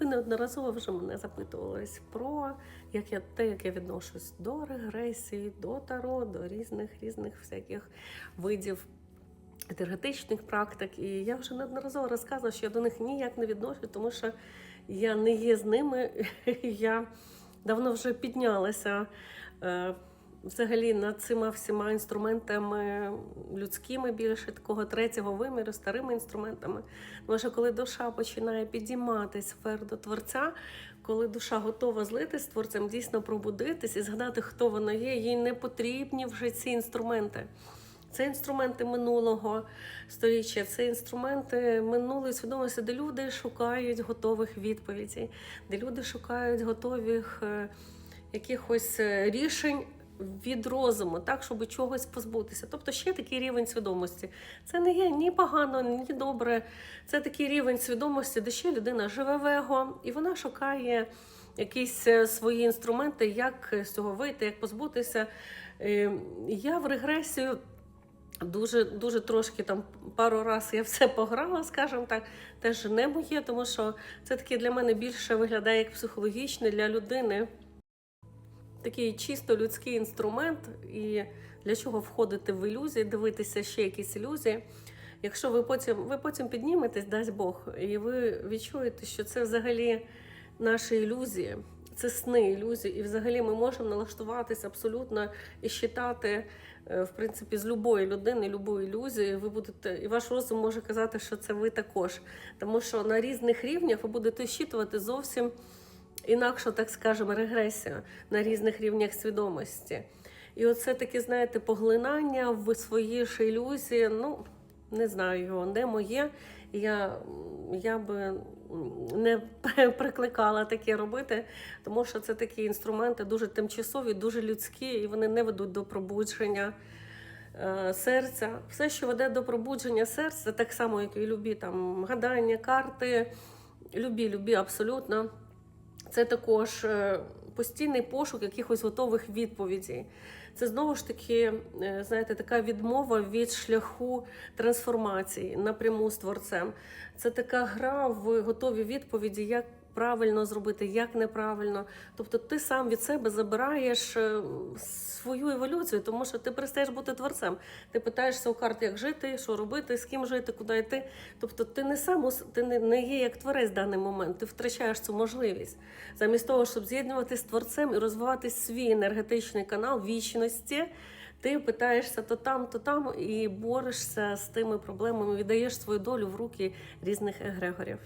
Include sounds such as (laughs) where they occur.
Ви неодноразово вже мене запитувались про як я, те, як я відношусь до регресії, до таро, до різних різних всяких видів енергетичних практик. І я вже неодноразово розказувала, що я до них ніяк не відношусь, тому що я не є з ними. (laughs) Я давно вже піднялася. Взагалі над цими всіма інструментами людськими більше такого третього виміру, старими інструментами. Тому що коли душа починає підійматись вверх до творця, коли душа готова злитись з творцем, дійсно пробудитись і згадати, хто вона є, їй не потрібні вже ці інструменти. Це інструменти минулого сторіччя, це інструменти минулої свідомості, де люди шукають готових відповідей, де люди шукають готових е, якихось е, рішень від розуму, так, щоб чогось позбутися. Тобто ще такий рівень свідомості. Це не є ні погано, ні добре. Це такий рівень свідомості, де ще людина живе в его, і вона шукає якісь е, свої інструменти, як з цього вийти, як позбутися. Е, Я в регресію. Дуже дуже трошки там пару разів я все пограла, скажімо так, теж не моє, тому що це таки для мене більше виглядає як психологічне для людини. Такий чисто людський інструмент, і для чого входити в ілюзії, дивитися ще якісь ілюзії. Якщо ви потім ви потім підніметесь, дасть Бог, і ви відчуєте, що це взагалі наші ілюзії, це сни ілюзії, і взагалі ми можемо налаштуватися абсолютно і считати, е, в принципі, з любої людини, любої ілюзії, ви будете, і ваш розум може казати, що це ви також. Тому що на різних рівнях ви будете щитувати зовсім інакше, так скажемо, регресію на різних рівнях свідомості. І оце таке, знаєте, поглинання в свої ж ілюзії. Ну, не знаю його, не моє. Я, я би не (laughs) прикликала таке робити, тому що це такі інструменти дуже тимчасові, дуже людські, і вони не ведуть до пробудження е, серця. Все, що веде до пробудження серця, так само, як і любі там гадання, карти, любі, любі абсолютно. Це також е, постійний пошук якихось готових відповідей. Це знову ж таки, е, знаєте, така відмова від шляху трансформації напряму з творцем. Це така гра в готові відповіді, як правильно зробити, як неправильно. Тобто ти сам від себе забираєш е, свою еволюцію, тому що ти перестаєш бути творцем. Ти питаєшся у карт, як жити, що робити, з ким жити, куди йти. Тобто ти не сам ти не, є як творець в даний момент, ти втрачаєш цю можливість. Замість того, щоб з'єднуватися з творцем і розвивати свій енергетичний канал вічності. Ти питаєшся то там, то там і борешся з тими проблемами, віддаєш свою долю в руки різних егрегорів.